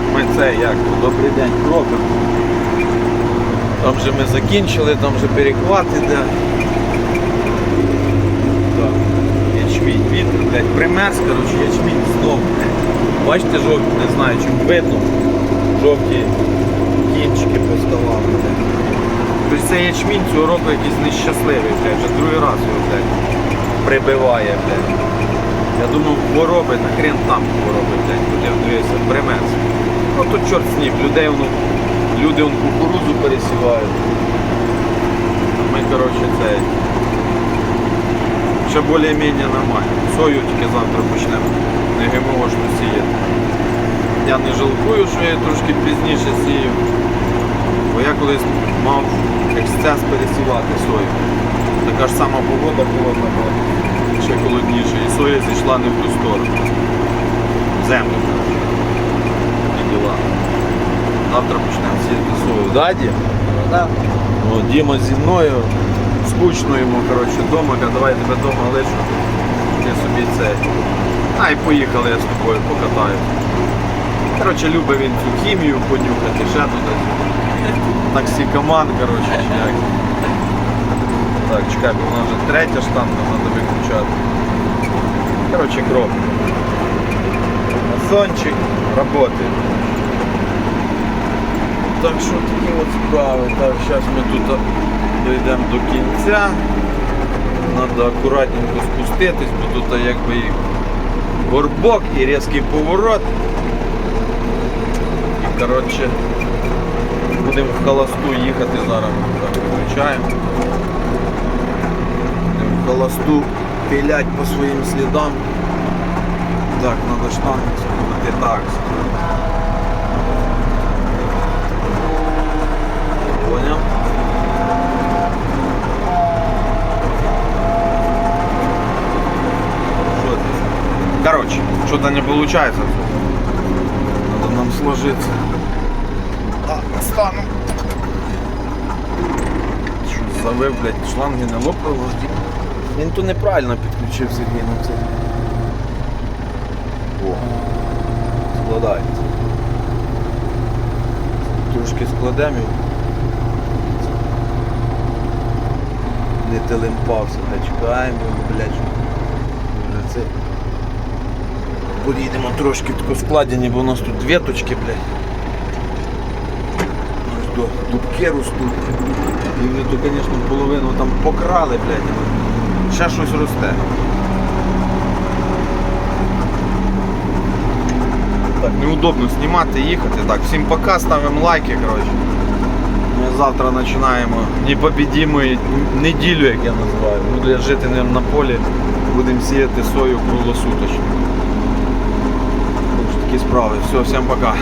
Так, ми це як добрий день робимо. Там же ми закінчили, там же перехват іде. Так, ячмінь, вітер, блядь, примерз, коротше, ячмінь знов. Бачите, жовті, не знаю, чим видно. Жовті кінчики по столам. Тобто цей ячмінь цього року якийсь нещасливий, блядь, вже другий раз його, блядь, прибиває, блядь. Я думав, хвороби, на хрен там хвороби, блядь, тут я дивився, примерз. Ну тут чорт з ним, людей воно, люди вон кукурузу пересівають. Ми, коротше, це ще більш-менш нормально. Сою тільки завтра почнемо не ГМОшну сіяти. Я не жалкую, що я трошки пізніше сію. Бо я колись мав ексцес пересівати сою. Така ж сама погода була, ще холодніше. І соя зійшла не в ту сторону. В землю. Такі діла. Завтра почнемо сіяти сою. Да, Дім? Да. Ну, Діма зі мною. Скучно йому, коротше, вдома, каже, давай тебе вдома лишу. Ти собі це. А і поїхали я з тобою покатаю. Коротше, любить він цю хімію понюхати, ще туди. Таксикоман, коротше, чи як. Так, чекай, бо вона вже третя штанга, треба виключати. Коротше, кров. Масончик работает. Так що такі от справи. Так, зараз ми тут дійдемо до кінця. Треба акуратненько спуститись, бо тут якби горбок і різкий поворот. І коротше будемо в холосту їхати зараз. Так, виключаємо. Будемо в холосту пилять по своїм слідам. Так, треба штанги скинути. Так. Короче, что-то не получается. Надо нам сложиться. Так, стану. Що завив, блядь, шланги не лопали. Він то неправильно підключив Сергій на це. О, складається. Трошки складемо його. Не телемпався, чекаємо, блядь. Вже це. Поїдемо трошки тако складені, бо у нас тут дві точки, блядь. Ось до дубки ростуть. І вони то, звісно, половину там покрали, блядь. Ще щось росте. Так, неудобно знімати, їхати. Так, всім пока, ставимо лайки, коротше. Ми завтра починаємо непобідіму неділю, як я називаю. Буду я жити на полі, будемо сіяти сою круглосуточно. Так Такі справи. Все, всім пока.